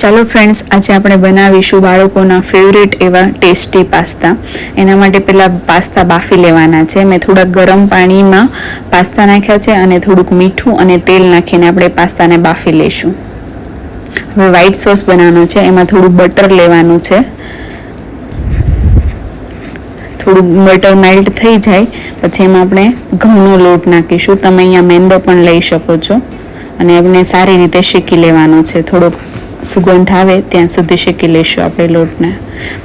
ચાલો ફ્રેન્ડ્સ આજે આપણે બનાવીશું બાળકોના ફેવરેટ એવા ટેસ્ટી પાસ્તા. એના માટે પહેલાં પાસ્તા બાફી લેવાના છે. મેં થોડાક ગરમ પાણીમાં પાસ્તા નાખ્યા છે અને થોડુંક મીઠું અને તેલ નાખીને આપણે પાસ્તાને બાફી લઈશું. હવે વ્હાઈટ સોસ બનાવવાનો છે. એમાં થોડું બટર લેવાનું છે. થોડું બટર મેલ્ટ થઈ જાય. પછી એમાં આપણે ઘઉંનો લોટ નાખીશું. તમે અહીંયા મેંદો પણ લઈ શકો છો. અને એમને સારી રીતે શેકી લેવાનો છે. થોડોક સુગંધ આવે ત્યાં સુધી શેકી લઈશું આપણે લોટને.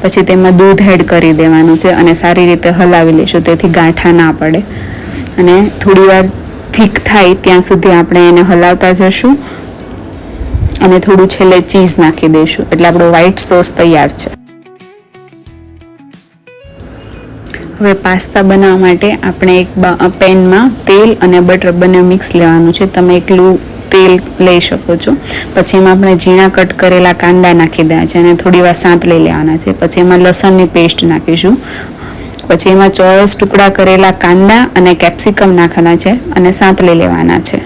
પછી તેમાં દૂધ એડ કરી દેવાનું છે અને સારી રીતે હલાવી લઈશું તેથી ગાંઠા ના પડે. અને થોડી વાર થીક થાય ત્યાં સુધી આપણે એને હલાવતા જશું. અને થોડું છેલ્લે ચીઝ નાખી દઈશું. એટલે આપણો વ્હાઈટ સોસ તૈયાર છે. હવે પાસ્તા બનાવવા માટે આપણે એક પેનમાં તેલ અને બટર બંને મિક્સ લેવાનું છે. તમે એકલું તેલ લઈ શકો છો. પછી એમાં આપણે ઝીણા કટ કરેલા કાંદા નાખી દેવા છે અને થોડી વાર લઈ લેવાના છે. પછી એમાં લસણની પેસ્ટ નાખીશું. પછી એમાં ચોરસ ટુકડા કરેલા કાંદા અને કેપ્સિકમ નાખવાના છે અને સાંત લઈ લેવાના છે.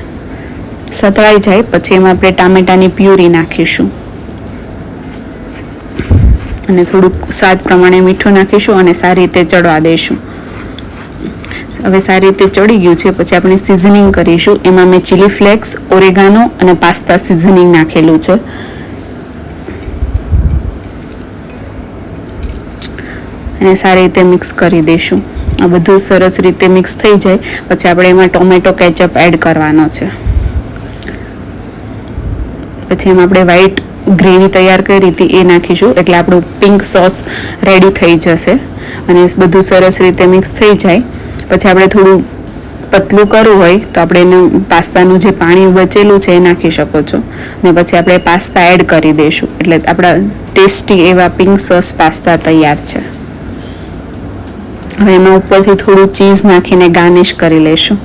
સતળાઈ જાય, પછી એમાં આપણે ટામેટાની પ્યુરી નાખીશું. અને થોડુંક સ્વાદ પ્રમાણે મીઠું નાખીશું અને સારી રીતે ચડવા દઈશું. હવે સારી રીતે ચડી ગયું છે. પછી આપણે સિઝનિંગ કરીશું. એમાં મેં ચીલી ફ્લેક્સ ઓરેગાનો અને પાસ્તા સિઝનિંગ નાખેલું છે. અને સારી રીતે મિક્સ કરી દઈશું. આ બધું સરસ રીતે મિક્સ થઈ જાય. પછી આપણે એમાં ટોમેટો કેચઅપ એડ કરવાનો છે. પછી એમાં આપણે વ્હાઈટ ગ્રેવી તૈયાર કરી હતી, એ નાખીશું. એટલે આપણું પિંક સોસ રેડી થઈ જશે. અને બધું સરસ રીતે મિક્સ થઈ જાય. પછી આપણે થોડું પતલું કરવું હોય, તો આપણે એનું પાસ્તાનું જે પાણી બચેલું છે એ નાખી શકો છો. ને પછી આપણે પાસ્તા એડ કરી દઈશું. એટલે આપણા ટેસ્ટી એવા પિંક સોસ પાસ્તા તૈયાર છે. હવે એમાં ઉપરથી થોડું ચીઝ નાખીને ગાર્નિશ કરી લઈશું.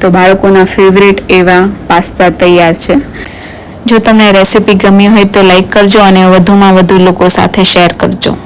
તો બાળકોના ફેવરેટ એવા પાસ્તા તૈયાર છે. જો તમને રેસિપી ગમી હોય તો લાઈક કરજો અને વધુમાં વધુ લોકો સાથે શેર કરજો.